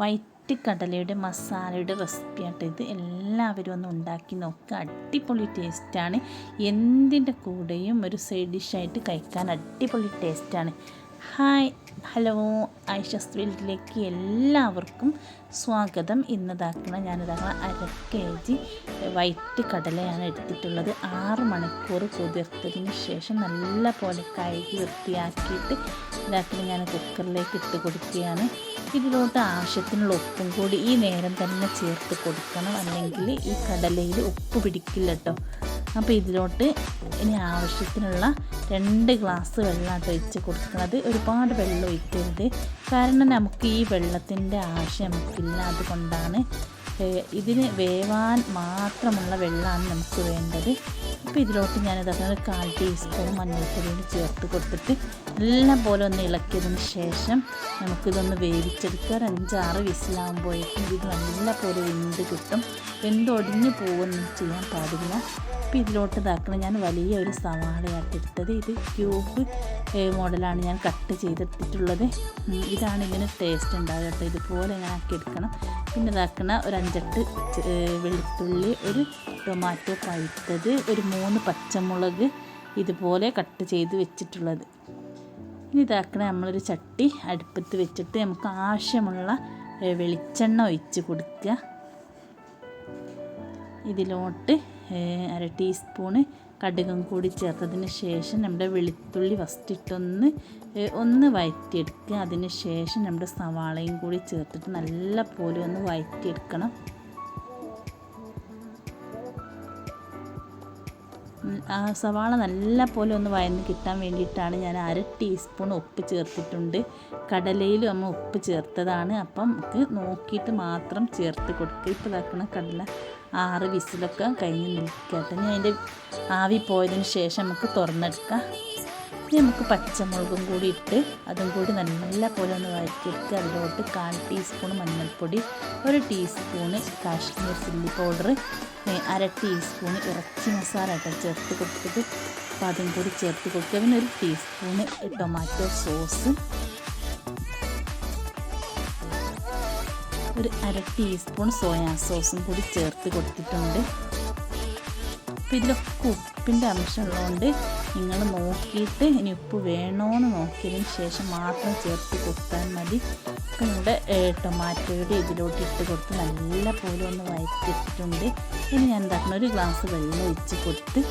White കടലയുടെ മസാലയുടെ റെസിപ്പിയായിട്ട് ഇത് എല്ലാവരും ഒന്ന് ഉണ്ടാക്കി നോക്കുക അടിപൊളി ടേസ്റ്റാണ് എന്തിന്റെ കൂടെയും ഒരു സൈഡ് ഡിഷായിട്ട് കഴിക്കാൻ അടിപൊളി ടേസ്റ്റാണ് ഹായ് ഹലോ ഐഷസ് വീട്ടിലേക്ക് എല്ലാവർക്കും സ്വാഗതം. ഇന്നതാക്കണ ഞാനിതാക്കണ അര കെ ജി വൈറ്റ് കടലയാണ് എടുത്തിട്ടുള്ളത്. ആറ് മണിക്കൂർ കുതിർത്തതിന് ശേഷം നല്ല പോലെ കഴുകി വൃത്തിയാക്കിയിട്ട് ഇതാക്കി ഞാൻ കുക്കറിലേക്ക് ഇട്ട് കൊടുക്കുകയാണ്. ഇതിലോട്ട് ആവശ്യത്തിനുള്ള ഉപ്പും കൂടി ഈ നേരം തന്നെ ചേർത്ത് കൊടുക്കണം. അല്ലെങ്കിൽ ഈ കടലയിൽ ഉപ്പ് പിടിക്കില്ല കേട്ടോ അപ്പോൾ ഇതിലോട്ട് ഇനി ആവശ്യത്തിനുള്ള രണ്ട് ഗ്ലാസ് വെള്ളമായിട്ട് ഒഴിച്ച് കൊടുക്കുന്നത് ഒരുപാട് വെള്ളം ഒഴിക്കരുത്. കാരണം നമുക്ക് ഈ വെള്ളത്തിന്റെ ആവശ്യം നമുക്കില്ല. അതുകൊണ്ടാണ് ഇതിന് വേവാൻ മാത്രമുള്ള വെള്ളമാണ് നമുക്ക് വേണ്ടത്. അപ്പോൾ ഇതിലോട്ട് ഞാനിതൊക്കെ ഒരു കാൽ ടീസ്പൂൺ മഞ്ഞൾപ്പൊടിയും ചേർത്ത് കൊടുത്തിട്ട് എല്ലാം പോലെ ഒന്ന് ഇളക്കിയതിന് ശേഷം നമുക്കിതൊന്ന് വേവിച്ചെടുക്കുക. ഒരു അഞ്ചാറ് വിസിലാകുമ്പോഴേക്കും ഇത് നല്ല പോലെ വെന്ത് കിട്ടും. വെന്തൊടിഞ്ഞ് പോകുകയൊന്നും ചെയ്യാൻ പാടില്ല. അപ്പോൾ ഇതിലോട്ട് ഇതാക്കണം. ഞാൻ വലിയ ഒരു സവാളയായിട്ട് എടുത്തത്. ഇത് ക്യൂബ് മോഡലാണ് ഞാൻ കട്ട് ചെയ്തെടുത്തിട്ടുള്ളത് ഇതാണ് ഇതിന് ടേസ്റ്റ് ഉണ്ടാവുക കേട്ടോ. ഇതുപോലെ ഞാൻ ആക്കി എടുക്കണം. പിന്നെ ഇതാക്കണ ഒരു അഞ്ചെട്ട് വെളുത്തുള്ളി ഒരു ടൊമാറ്റോ പഴുത്തത് ഒരു മൂന്ന് പച്ചമുളക് ഇതുപോലെ കട്ട് ചെയ്ത് വെച്ചിട്ടുള്ളത്. ഇനി ഇതാക്കണ നമ്മളൊരു ചട്ടി അടുപ്പത്ത് വെച്ചിട്ട് നമുക്ക് ആവശ്യമുള്ള വെളിച്ചെണ്ണ ഒഴിച്ച് കൊടുക്കുക. ഇതിലോട്ട് അര ടീസ്പൂണ് കടുകും കൂടി ചേർത്തതിന് ശേഷം നമ്മുടെ വെളുത്തുള്ളി ഫസ്റ്റ് ഇട്ടൊന്ന് ഒന്ന് വഴറ്റിയെടുക്കുക അതിന് ശേഷം നമ്മുടെ സവാളയും കൂടി ചേർത്തിട്ട് നല്ല പോലെ ഒന്ന് വഴറ്റിയെടുക്കണം സവാള നല്ല പോലെ ഒന്ന് വയന്ന് കിട്ടാൻ വേണ്ടിയിട്ടാണ് ഞാൻ അര ടീസ്പൂൺ ഉപ്പ് ചേർത്തിട്ടുണ്ട്. കടലയിലും അമ്മ ഉപ്പ് ചേർത്തതാണ്. അപ്പം നമുക്ക് നോക്കിയിട്ട് മാത്രം ചേർത്ത് കൊടുക്കുക ഇപ്പോൾ ഇതാക്കുന്ന കടല ആറ് വിസിലൊക്കെ കഴിഞ്ഞ് നിൽക്കട്ടെ. ഞാൻ അതിന്റെ ആവി പോയതിന് ശേഷം നമുക്ക് തുറന്നെടുക്കാം. ഇനി നമുക്ക് പച്ചമുളകും കൂടി ഇട്ട് അതും കൂടി നല്ല പോലെ ഒന്ന് വഴറ്റിയെടുത്ത് അതിലോട്ട് കാൽ ടീസ്പൂൺ മഞ്ഞൾപ്പൊടി ഒരു ടീസ്പൂണ് കാശ്മീർ ചില്ലി പൗഡർ അര ടീസ്പൂൺ ഇറച്ചി മസാല ഇട്ട് ചേർത്ത് കൊടുത്തിട്ട് അപ്പോൾ അതും കൂടി ചേർത്ത് കൊടുക്കുക. പിന്നെ ഒരു ടീസ്പൂണ് ടൊമാറ്റോ സോസ് ഒരു അര ടീസ്പൂൺ സോയാ സോസും കൂടി ചേർത്ത് കൊടുത്തിട്ടുണ്ട്. അപ്പോൾ ഇതിലൊക്കെ ഉപ്പിന്റെ അംശമുള്ളതുകൊണ്ട് നിങ്ങൾ നോക്കിയിട്ട് ഇനി ഉപ്പ് വേണമെന്ന് നോക്കിയതിന് ശേഷം മാത്രം ചേർത്ത് കൊടുത്താൽ മതി. ഇപ്പം നമ്മുടെ ടൊമാറ്റോയുടെ ഇതിലോട്ട് ഇട്ട് കൊടുത്ത് നല്ല പോലെ ഒന്ന് വയറ്റിട്ടിട്ടുണ്ട് ഇനി ഞാൻ എന്താക്കണം ഒരു ഗ്ലാസ് വെള്ളം ഒഴിച്ച് കൊടുത്ത്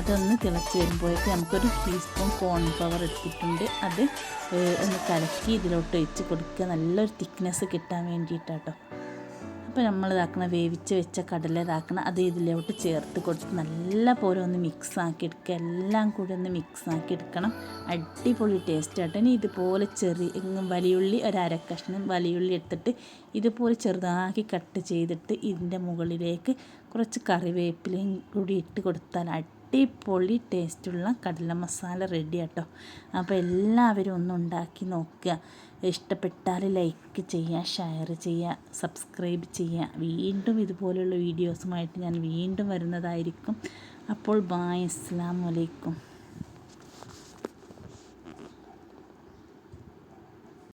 അതൊന്ന് തിളച്ച് വരുമ്പോഴേക്ക് നമുക്കൊരു ടീസ്പൂൺ കോൺഫ്ലവർ എടുത്തിട്ടുണ്ട്. അത് ഒന്ന് കലക്കി ഇതിലോട്ട് ഒഴിച്ച് കൊടുക്കുക. നല്ലൊരു തിക്നെസ് കിട്ടാൻ വേണ്ടിയിട്ടാട്ടോ. അപ്പോൾ നമ്മൾ ഇതാക്കണ വേവിച്ച് വെച്ച കടല ഇതാക്കണ അത് ഇതിലോട്ട് ചേർത്ത് കൊടുത്ത് നല്ല പോലെ ഒന്ന് മിക്സ് ആക്കി എടുക്കുക എല്ലാം കൂടി ഒന്ന് മിക്സ് ആക്കി എടുക്കണം. അടിപൊളി ടേസ്റ്റ് ആയിട്ട് ഇനി ഇതുപോലെ ചെറിയ വലിയുള്ളി ഒരു അര കഷ്ണം വലിയുള്ളി എടുത്തിട്ട് ഇതുപോലെ ചെറുതാക്കി കട്ട് ചെയ്തിട്ട് ഇതിന്റെ മുകളിലേക്ക് കുറച്ച് കറിവേപ്പിലയും കൂടി ഇട്ട് കൊടുത്താൽ അടിപൊളി ടേസ്റ്റുള്ള കടല മസാല റെഡി ആട്ടോ. അപ്പോൾ എല്ലാവരും ഒന്ന് ഉണ്ടാക്കി നോക്കുക. ഇഷ്ടപ്പെട്ടാൽ ലൈക്ക് ചെയ്യുക ഷെയർ ചെയ്യുക സബ്സ്ക്രൈബ് ചെയ്യുക. വീണ്ടും ഇതുപോലെയുള്ള വീഡിയോസുമായിട്ട് ഞാൻ വീണ്ടും വരുന്നതായിരിക്കും. അപ്പോൾ ബായ് അസ്സാം വലൈക്കും